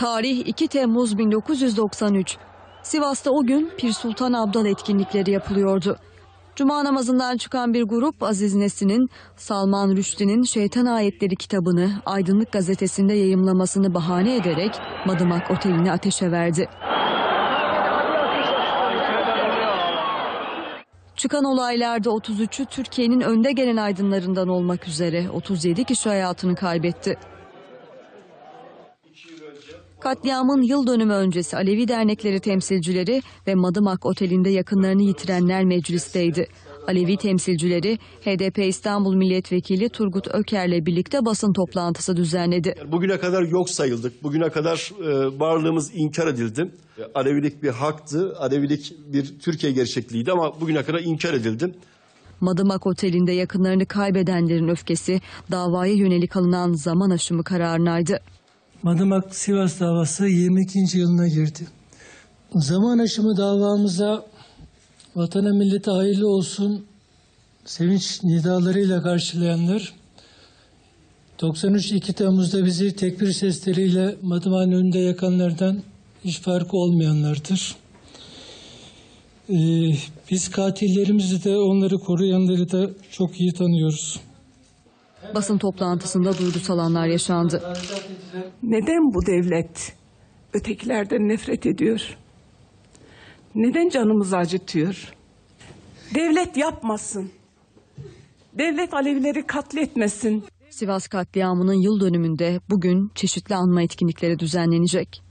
Tarih 2 Temmuz 1993. Sivas'ta o gün Pir Sultan Abdal etkinlikleri yapılıyordu. Cuma namazından çıkan bir grup Aziz Nesin'in Salman Rushdie'nin Şeytan Ayetleri kitabını Aydınlık Gazetesi'nde yayımlamasını bahane ederek Madımak Oteli'ni ateşe verdi. Çıkan olaylarda 33'ü Türkiye'nin önde gelen aydınlarından olmak üzere 37 kişi hayatını kaybetti. Katliamın yıl dönümü öncesi Alevi dernekleri temsilcileri ve Madımak Oteli'nde yakınlarını yitirenler meclisteydi. Alevi temsilcileri HDP İstanbul Milletvekili Turgut Öker'le birlikte basın toplantısı düzenledi. Bugüne kadar yok sayıldık. Bugüne kadar e, varlığımız inkar edildi. Alevilik bir haktı. Alevilik bir Türkiye gerçekliğiydi ama bugüne kadar inkar edildi. Madımak Oteli'nde yakınlarını kaybedenlerin öfkesi davaya yönelik alınan zaman aşımı kararınaydı. Madımak Sivas davası 22. yılına girdi. Zaman aşımı davamıza vatana millete hayırlı olsun sevinç nidalarıyla karşılayanlar 93 2 Temmuz'da bizi tekbir sesleriyle Madımak'ın önünde yakanlardan hiç farkı olmayanlardır. Ee, biz katillerimizi de onları koruyanları da çok iyi tanıyoruz. Basın toplantısında duygusal anlar yaşandı. Neden bu devlet ötekilerden nefret ediyor? Neden canımızı acıtıyor? Devlet yapmasın. Devlet Alevileri katletmesin. Sivas katliamının yıl dönümünde bugün çeşitli anma etkinlikleri düzenlenecek.